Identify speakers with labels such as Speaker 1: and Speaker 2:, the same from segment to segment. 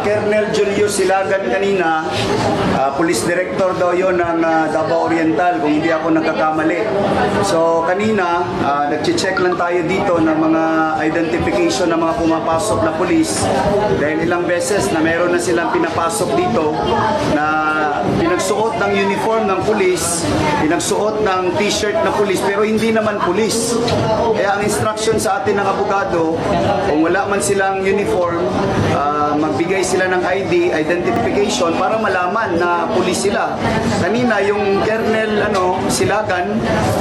Speaker 1: Colonel Julius Silagan kanina, ah, police director daw yon ng ah, Davao Oriental, kung hindi ako nagkakamali. So kanina, uh, nag-check lang tayo dito ng mga identification ng mga pumapasok na police dahil ilang beses na meron na silang pinapasok dito pinagsuot ng uniform ng police, pinagsuot ng t-shirt na police pero hindi naman police. Kaya ang instruction sa atin ng abogado, kung wala man silang uniform, ah, magbigay sila ng ID, identification para malaman na police sila. Kanina yung Colonel ano, Silagan,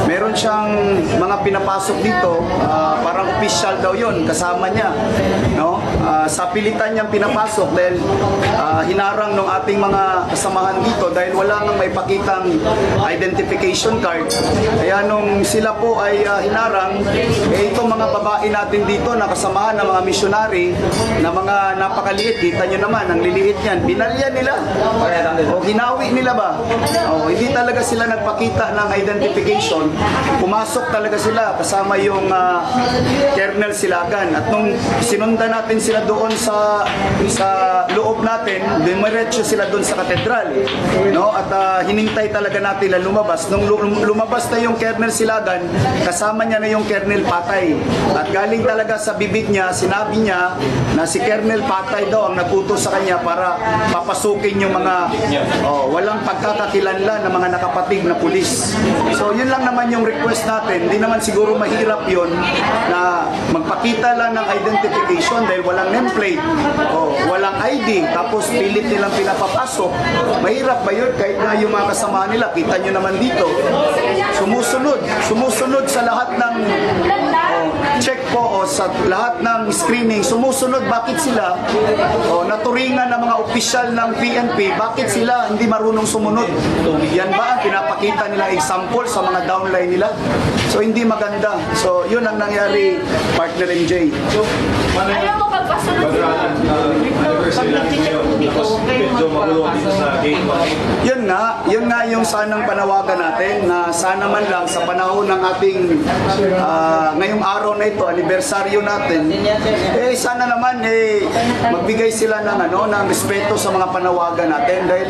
Speaker 1: meron siyang mga pinapasok dito, ah, parang official daw yon kasama niya. No? Ah, sa pilitan niyang pinapasok dahil ah, hinarang ng ating mga kasamahan dito dahil wala nang may pakitang identification card. Kaya nung sila po ay ah, hinarang, eh itong mga babae natin dito na kasamahan ng mga missionary na mga napakaliit, kita nyo naman, ang liliit niyan, binalyan nila. O hinawi nila ba? O, hindi talaga sila nagpakita ng identification. Pumasok talaga sila kasama yung ah, Kernel Silagan. At nung sinundan natin sila doon sa sa loob natin, dumiretso sila doon sa katedral. No? At ah, hinintay talaga natin na lumabas. Nung lu- lumabas na yung Kernel Silagan, kasama niya na yung Kernel Patay. At galing talaga sa bibig niya, sinabi niya na si Kernel Patay daw ang nagutos sa kanya para papasukin yung mga oh, walang pagkakakilanlan ng mga nakapatig na pulis. So yun lang naman yung request natin. Hindi naman siguro mahirap yun na magpakita lang ng identification dahil walang nameplate o walang ID tapos pilit nilang pinapapasok. Mahirap ba yun? Kahit na yung mga kasama nila, kita nyo naman dito. Sumusunod. Sumusunod sa lahat ng oh, check po o sa lahat ng screening. Sumusunod. Bakit sila o naturingan ng mga opisyal ng PNP, bakit sila hindi marunong sumunod? Yan ba ang pinapakita nila example sa mga downline nila? So hindi maganda. So yun ang nangyari, partner MJ.
Speaker 2: Mo,
Speaker 3: dito sa.
Speaker 1: Yun nga, yun nga yung sanang panawagan natin na sana man lang sa panahon ng ating ah, ngayong araw na ito, anibersaryo natin, eh sana naman eh magbigay sila ng ano ng respeto sa mga panawagan natin dahil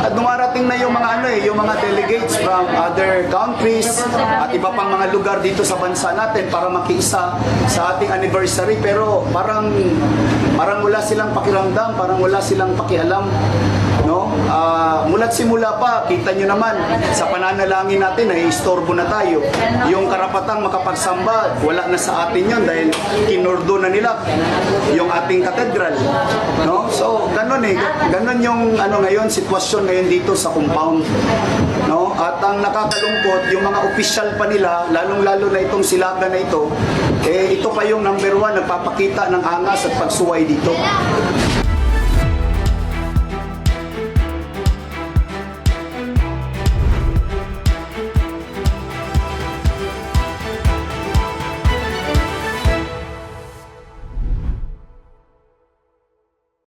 Speaker 1: at dumarating na yung mga ano eh, yung mga delegates from other countries at iba pang mga lugar dito sa bansa natin para makiisa sa ating anniversary pero parang parang wala silang pakiramdam, parang wala silang pakialam no? Ah, mula't simula pa, kita nyo naman, sa pananalangin natin, nai-istorbo na tayo. Yung karapatang makapagsamba, wala na sa atin yun dahil kinordo na nila yung ating katedral. No? So, ganun eh. Ganun yung ano ngayon, sitwasyon ngayon dito sa compound. No? At ang nakakalungkot, yung mga official pa nila, lalong-lalo na itong silaga na ito, eh, ito pa yung number one, nagpapakita ng angas at pagsuway dito.